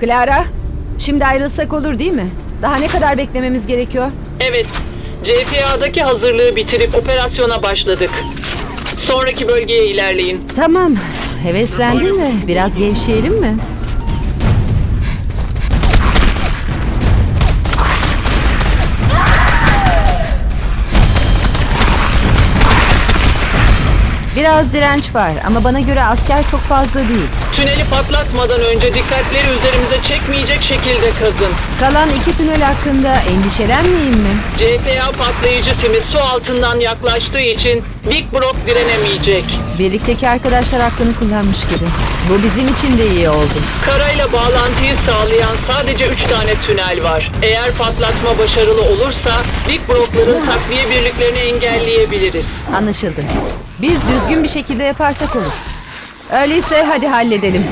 Clara, şimdi ayrılsak olur değil mi? Daha ne kadar beklememiz gerekiyor? Evet, CFA'daki hazırlığı bitirip operasyona başladık. Sonraki bölgeye ilerleyin. Tamam, heveslendin mi? Biraz gevşeyelim mi? Biraz direnç var ama bana göre asker çok fazla değil. Tüneli patlatmadan önce dikkatleri üzerimize çekmeyecek şekilde kazın. Kalan iki tünel hakkında endişelenmeyeyim mi? CFA patlayıcı timi su altından yaklaştığı için Big Brock direnemeyecek. Birlikteki arkadaşlar hakkını kullanmış gibi. Bu bizim için de iyi oldu. Karayla bağlantıyı sağlayan sadece 3 tane tünel var. Eğer patlatma başarılı olursa Big Brock'ların takviye birliklerini engelleyebiliriz. Anlaşıldı. Biz düzgün bir şekilde yaparsak olur. Öyleyse hadi halledelim.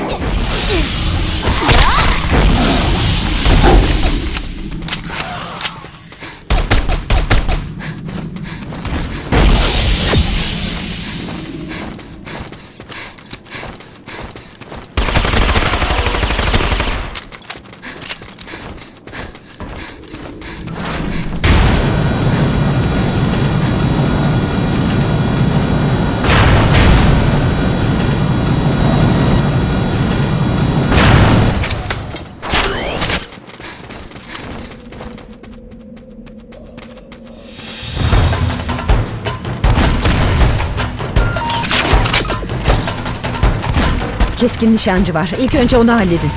Keskin nişancı var. İlk önce onu halledin.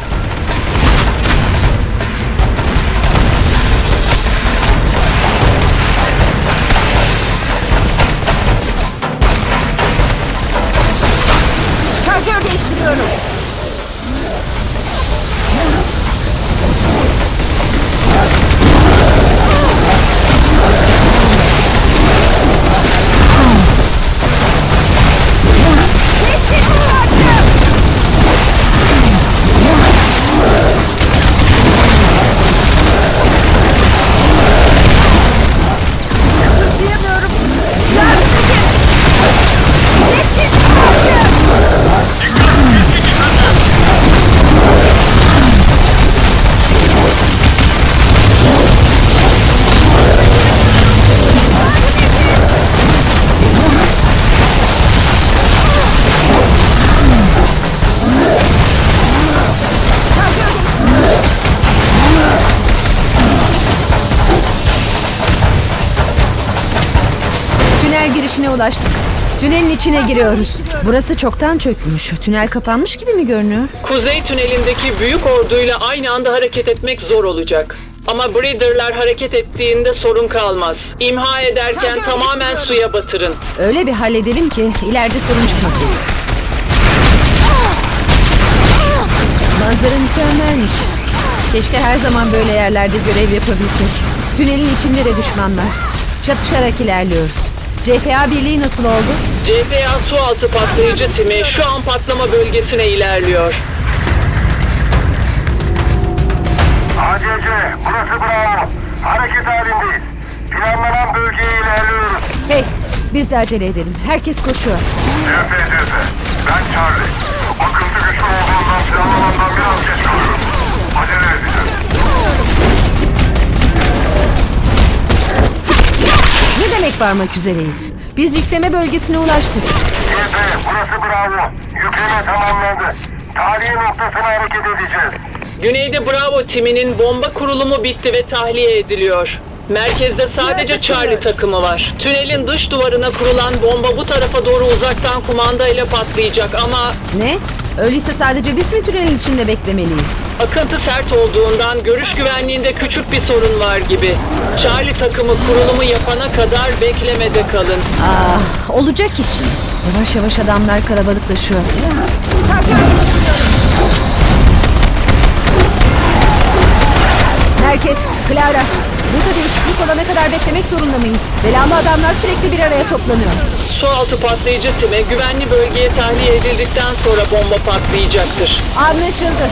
Tünelin içine giriyoruz. Burası çoktan çökmüş. Tünel kapanmış gibi mi görünüyor? Kuzey tünelindeki büyük orduyla aynı anda hareket etmek zor olacak. Ama Breeder'lar hareket ettiğinde sorun kalmaz. İmha ederken tamamen suya batırın. Öyle bir halledelim ki ileride sorun çıkmasın. Manzara mükemmelmiş. Keşke her zaman böyle yerlerde görev yapabilsek. Tünelin içinde de düşman var. Çatışarak ilerliyoruz. CPA birliği nasıl oldu? CFA su altı patlayıcı timi şu an patlama bölgesine ilerliyor. ACC, burası Bravo. Hareket halindeyiz. Planlanan bölgeye ilerliyoruz. Hey, biz de acele edelim. Herkes koşuyor. CF, CF. Ben Charlie. Akıntı güçlü olduğundan planlamandan biraz geç kalıyorum. Acele edeceğiz. Ne demek varmak üzereyiz? Biz yükleme bölgesine ulaştık. CF, burası Bravo. Yükleme tamamlandı. Tahliye noktasına hareket edeceğiz. Güneyde Bravo timinin bomba kurulumu bitti ve tahliye ediliyor. Merkezde sadece Charlie takımı var. Tünelin dış duvarına kurulan bomba bu tarafa doğru uzaktan kumandayla patlayacak ama Ne? Öyleyse sadece biz mi tünelin içinde beklemeliyiz? akıntı sert olduğundan görüş güvenliğinde küçük bir sorun var gibi. Charlie takımı kurulumu yapana kadar beklemede kalın. Ah, olacak iş mi? Yavaş yavaş adamlar kalabalıklaşıyor. Merkez, Clara. Burada değişiklik olana kadar beklemek zorunda mıyız? Belalı adamlar sürekli bir araya toplanıyor. Su altı patlayıcı time güvenli bölgeye tahliye edildikten sonra bomba patlayacaktır. Anlaşıldı.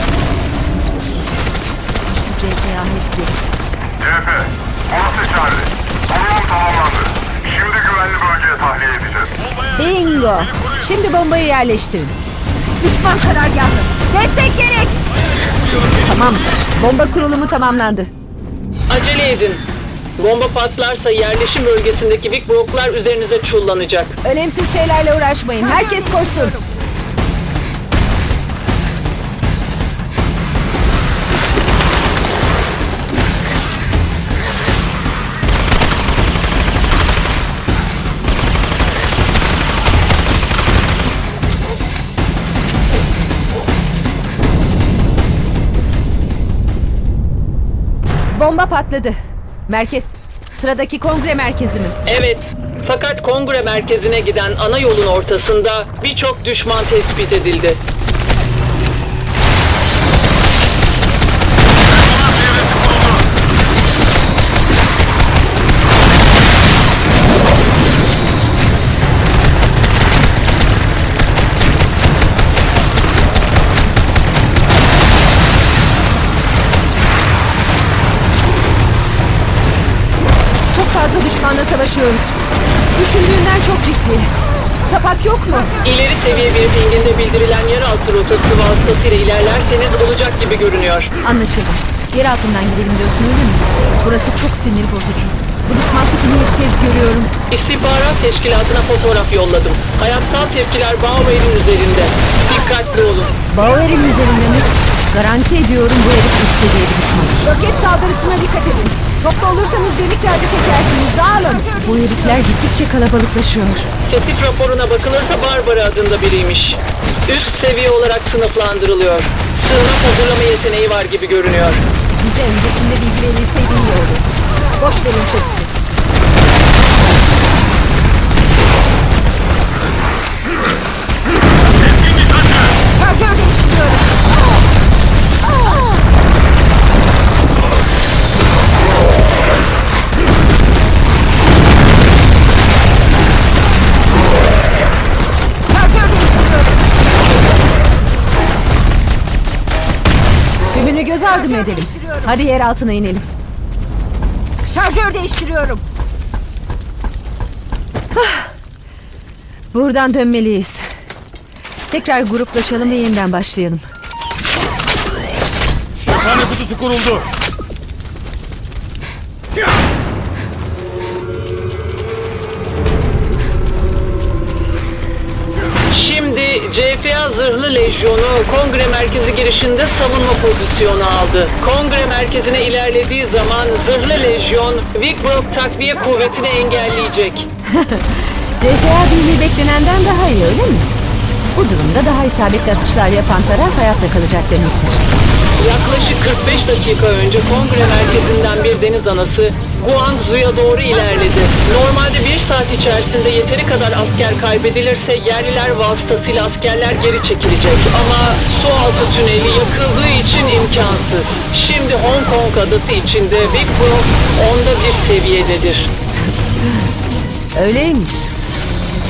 CHP, burası Charlie. Konumum tamamlandı. Şimdi güvenli bölgeye tahliye edeceğiz. Bingo. Şimdi bombayı yerleştirin. Düşman karargahı. Destek gerek. Tamam. Bomba kurulumu tamamlandı. Acele edin. Bomba patlarsa yerleşim bölgesindeki Big Brok'lar üzerinize çullanacak. Önemsiz şeylerle uğraşmayın. Herkes koşsun. Bomba patladı. Merkez. Sıradaki kongre merkezi mi? Evet. Fakat kongre merkezine giden ana yolun ortasında birçok düşman tespit edildi. Savaşıyoruz. Düşündüğünden çok ciddi. Sapak yok mu? İleri seviye bir pinginde bildirilen yeraltı rotası vasıtasıyla ilerlerseniz olacak gibi görünüyor. Anlaşıldı. Yer altından gidelim diyorsun öyle mi? Burası çok sinir bozucu. Bu düşman tipini ilk kez görüyorum. İstihbarat teşkilatına fotoğraf yolladım. Hayatsal tepkiler Bauer'in üzerinde. Dikkatli olun. Bauer'in üzerinde mi? Garanti ediyorum bu herif üst seviye bir düşman. Roket saldırısına dikkat. Toplu olursanız birlikte acı çekersiniz. Dağılın. Bu herifler gittikçe kalabalıklaşıyor. Tetik raporuna bakılırsa Barbara adında biriymiş. Üst seviye olarak sınıflandırılıyor. Sığınak hazırlama yeteneği var gibi görünüyor. Bize öncesinde bilgi verilseydi iyi olur. Boş verin sözü. Göz ardı mı edelim? Hadi yer altına inelim. Şarjör değiştiriyorum. Buradan dönmeliyiz. Tekrar gruplaşalım ve yeniden başlayalım. Cephane kutusu kuruldu. Zırhlı Lejyonu kongre merkezi girişinde savunma pozisyonu aldı. Kongre merkezine ilerlediği zaman Zırhlı Lejyon Wickbrook takviye kuvvetini engelleyecek. CFA birliği beklenenden Bu durumda daha isabetli atışlar yapan taraf hayatta kalacak demektir. Yaklaşık 45 dakika önce kongre merkezinden bir deniz anası Guangzhou'ya doğru ilerledi. Normalde bir saat içerisinde yeteri kadar asker kaybedilirse yerliler vasıtasıyla askerler geri çekilecek. Ama su altı tüneli yakıldığı için imkansız. Şimdi Hong Kong adası içinde Big Brook onda bir seviyededir. Öyleymiş.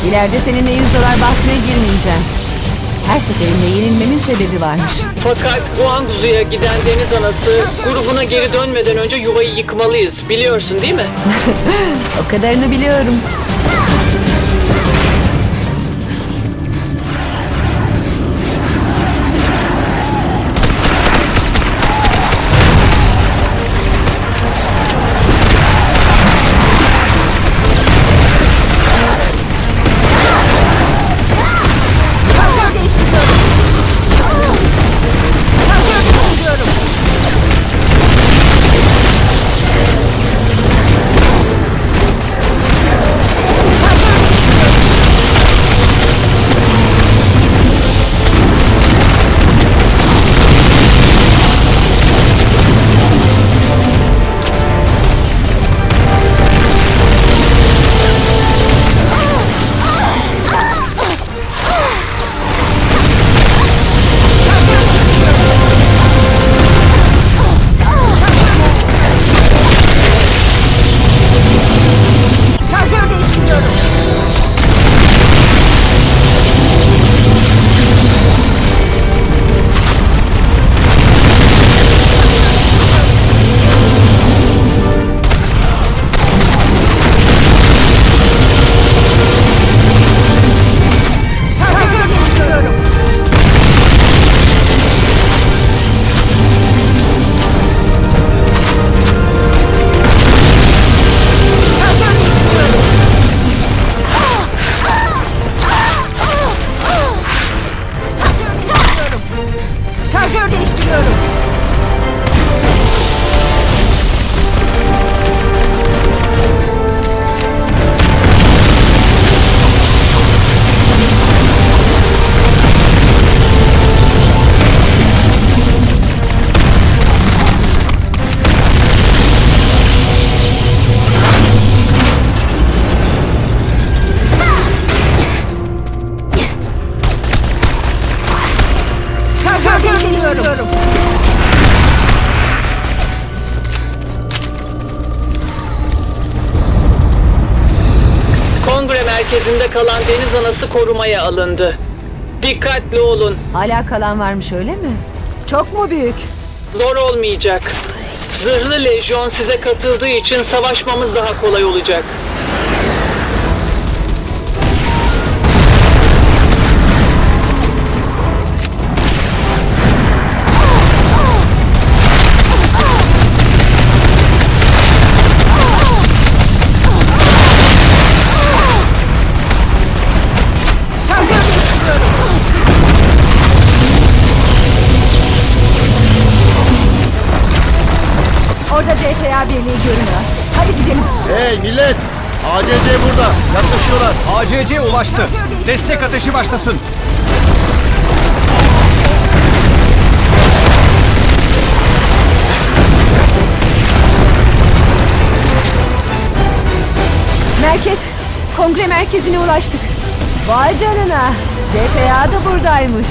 İleride seninle 100 dolar bahsine girmeyeceğim. Her seferinde yenilmemin sebebi varmış. Fakat Guangzhou'ya giden deniz anası grubuna geri dönmeden önce yuvayı yıkmalıyız. Biliyorsun değil mi? O kadarını biliyorum. Merkezinde kalan deniz anası korumaya alındı. Dikkatli olun. Hala kalan varmış öyle mi? Çok mu büyük? Zor olmayacak. Zırhlı lejyon size katıldığı için savaşmamız daha kolay olacak. Ulaştı. Destek ateşi başlasın. Merkez, kongre merkezine ulaştık. Vay canına. CTA da buradaymış.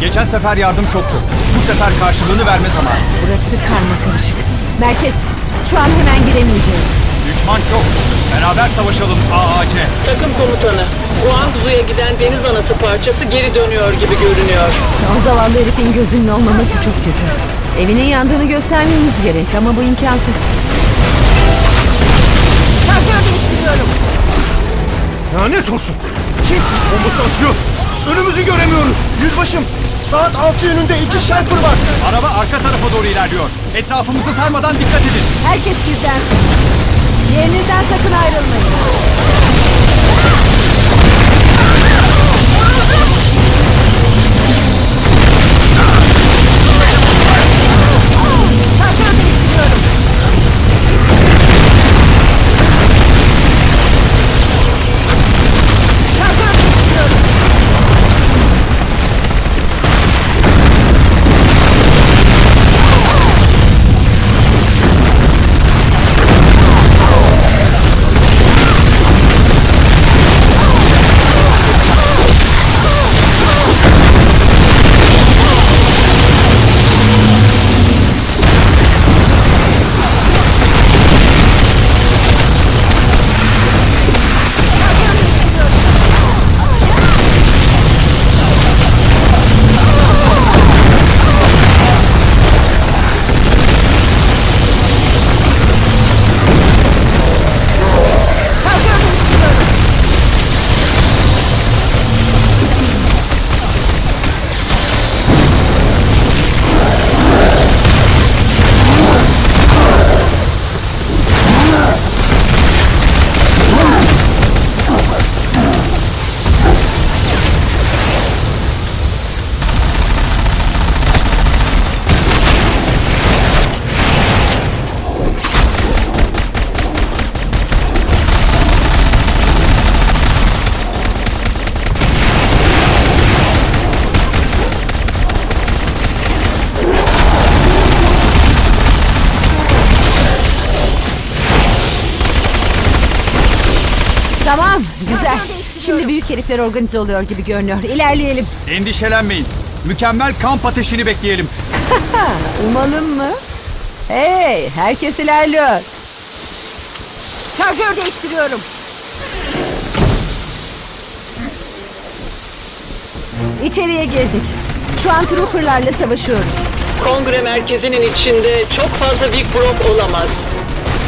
Geçen sefer yardım çoktu. Bu sefer karşılığını verme zamanı. Burası karma karışık. Merkez, şu an hemen giremeyeceğiz. Düşman çok. Beraber savaşalım AAC. Takım komutanı, Guangzhou'ya giden deniz anası parçası geri dönüyor gibi görünüyor. O zavallı herifin gözünün olmaması çok kötü. Evinin yandığını göstermemiz gerek ama bu imkansız. Şarjör değiştiriyorum. Lanet olsun. Kimsiz bombası atıyor. Önümüzü göremiyoruz. Yüzbaşım. Saat 6 yönünde iki shelter var. Araba arka tarafa doğru ilerliyor. Etrafımızı sarmadan dikkat edin. Herkes bizden. Yerinizden sakın ayrılmayın. Büyük herifler organize oluyor gibi görünüyor. İlerleyelim. Endişelenmeyin. Mükemmel kamp ateşini bekleyelim. Umalım mı? Hey, herkes ilerliyor. Şarjör değiştiriyorum. İçeriye girdik. Şu an trooperlarla savaşıyoruz. Kongre merkezinin içinde çok fazla Big Brok olamaz.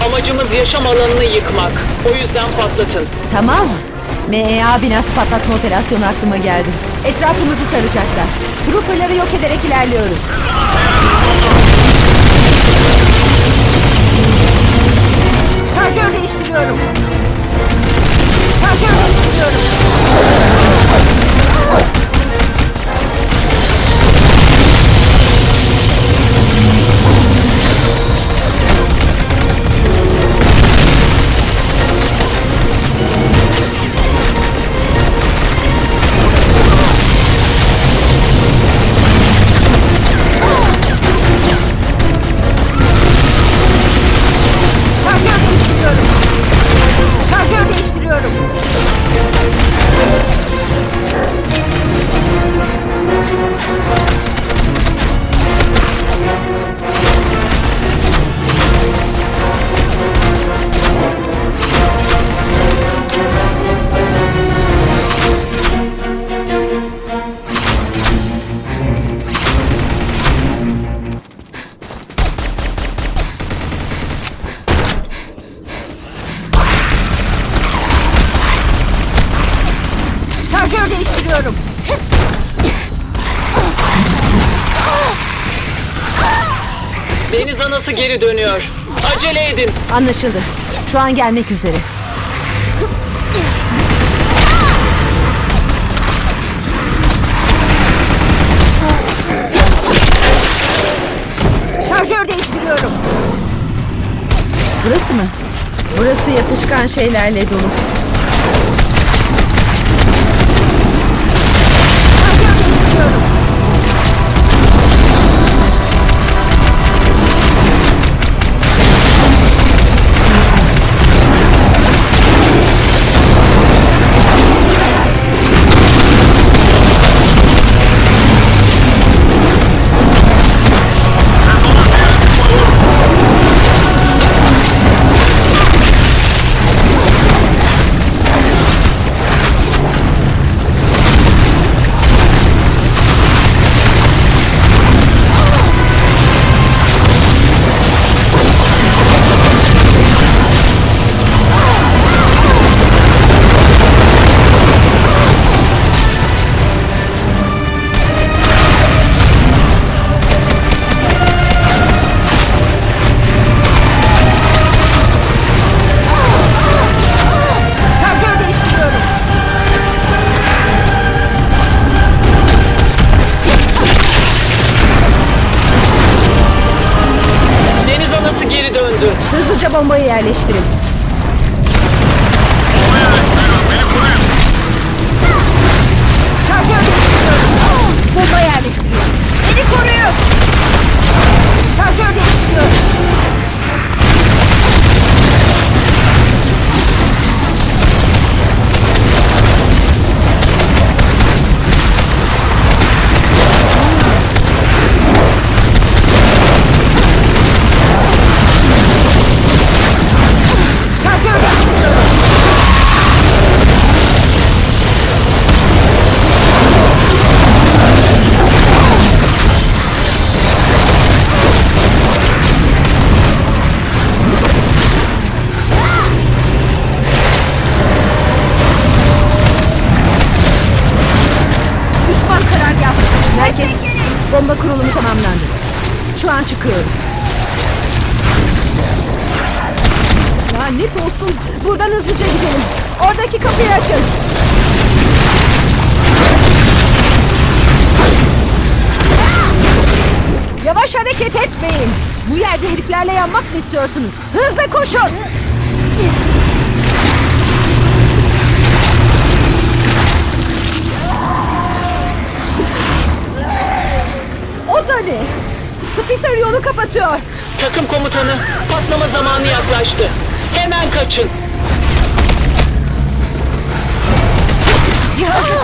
Amacımız yaşam alanını yıkmak. O yüzden patlatın. Tamam. MEA binası patlatma operasyonu aklıma geldi. Etrafımızı saracaklar. Trooperları yok ederek ilerliyoruz. Şarjör değiştiriyorum. Şarjör değiştiriyorum. Deniz anası geri dönüyor. Acele edin. Anlaşıldı. Şu an gelmek üzere. Şarjör değiştiriyorum. Burası mı? Burası yapışkan şeylerle dolu. Çıkıyoruz. Lanet olsun. Buradan hızlıca gidelim. Oradaki kapıyı açın. Yavaş hareket etmeyin. Bu yerde heriflerle yanmak mı istiyorsunuz? Hızla koşun. O? Splinter yolu kapatıyor. Takım komutanı patlama zamanı yaklaştı. Hemen kaçın. Cephane